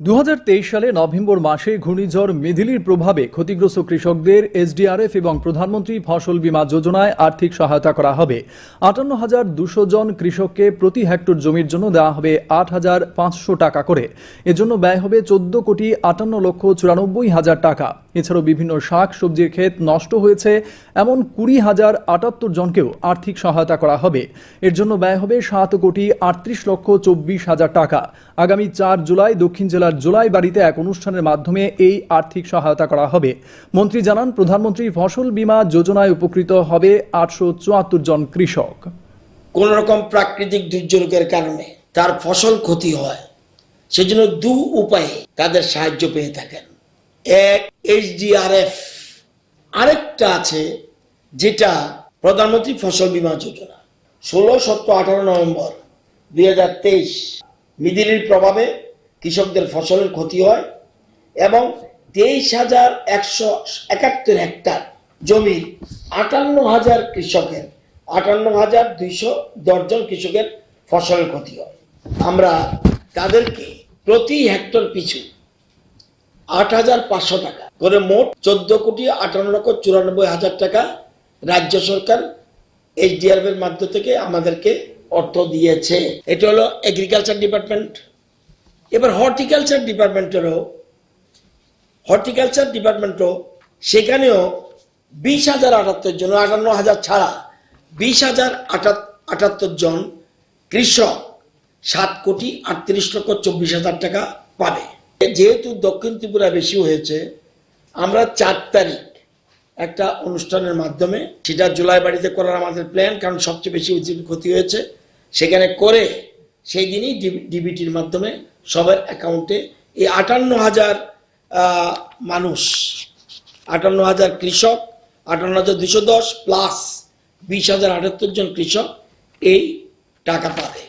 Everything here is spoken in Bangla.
দু হাজার তেইশ সালে নভেম্বর মাসে ঘূর্ণিঝড় মেধিলির প্রভাবে ক্ষতিগ্রস্ত কৃষকদের এসডিআরএফ এবং প্রধানমন্ত্রী ফসল বীমা যোজনায় আর্থিক সহায়তা করা হবে। আটান্ন হাজার দুশো জন কৃষককে প্রতি হেক্টর জমির জন্য দেওয়া হবে আট হাজার পাঁচশো টাকা করে। এজন্য ব্যয় হবে চোদ্দ কোটি আটান্ন লক্ষ চুরানব্বই হাজার টাকা। এছাড়াও বিভিন্ন শাক সবজির ক্ষেত নষ্ট হয়েছে, এমন কুড়ি হাজার আটাত্তর জনকেও আর্থিক সহায়তা করা হবে। এর জন্য ব্যয় হবে সাত কোটি আটত্রিশ লক্ষ চব্বিশ হাজার টাকা। আগামী চার জুলাই দক্ষিণ জেলার জুলাই বাড়িতে এক অনুষ্ঠানের মাধ্যমে এই আর্থিক সহায়তা করা হবে। মন্ত্রী জানান, প্রধানমন্ত্রী ফসল বীমা যোজনায় উপকৃত হবে আটশো চুয়াত্তর জন কৃষক। কোন রকম প্রাকৃতিক দুর্যোগের কারণে তার ফসল ক্ষতি হয়, সেজন্য দু উপায়ে তাদের সাহায্য পেয়ে থাকেন। এক এইচডিআরএফ আরেকটা আছে, যেটা প্রধানমন্ত্রী ফসল বীমা যোজনা। ষোলো, সতেরো, আঠারো নভেম্বর দুই হাজার তেইশ মিদিলির প্রভাবে কৃষকদের ফসলের ক্ষতি হয় এবং তেইশ হাজার একশো একাত্তর হেক্টর জমি আটান্ন হাজার কৃষকের আটান্ন হাজার দুইশো দশজন কৃষকের ফসলের ক্ষতি হয়। আমরা তাদেরকে প্রতি হেক্টর পিছু আট হাজার পাঁচশো টাকা। করে মোট চোদ্দ কোটি আটান্ন লক্ষ চুরানব্বই হাজার টাকা রাজ্য সরকার এইচডিআরএফ এর মাধ্য থেকে আমাদেরকে অর্থ দিয়েছে। এটা হলো এগ্রিকালচার ডিপার্টমেন্ট এবার হর্টিকালচার ডিপার্টমেন্টেরও হর্টিকালচার ডিপার্টমেন্টও সেখানেও বিশ হাজার আটাত্তর জন, আটান্ন হাজার ছাড়া বিশ হাজার আটাত্তর জন কৃষক সাত কোটি আটত্রিশ লক্ষ চব্বিশ হাজার টাকা পাবে। যেহেতু দক্ষিণ ত্রিপুরা বেশি হয়েছে, আমরা চার তারিখ একটা অনুষ্ঠানের মাধ্যমে সেটা জুলাই বাড়িতে করার আমাদের প্ল্যান কারণ সবচেয়ে বেশি ক্ষতি হয়েছে। সেখানে করে সেই দিনই ডিবিটির মাধ্যমে সবার অ্যাকাউন্টে এই আটান্ন হাজার মানুষ, আটান্ন হাজার কৃষক, আটান্ন হাজার দুশো দশ প্লাস বিশ হাজার আটাত্তর জন কৃষক এই টাকা পাবে।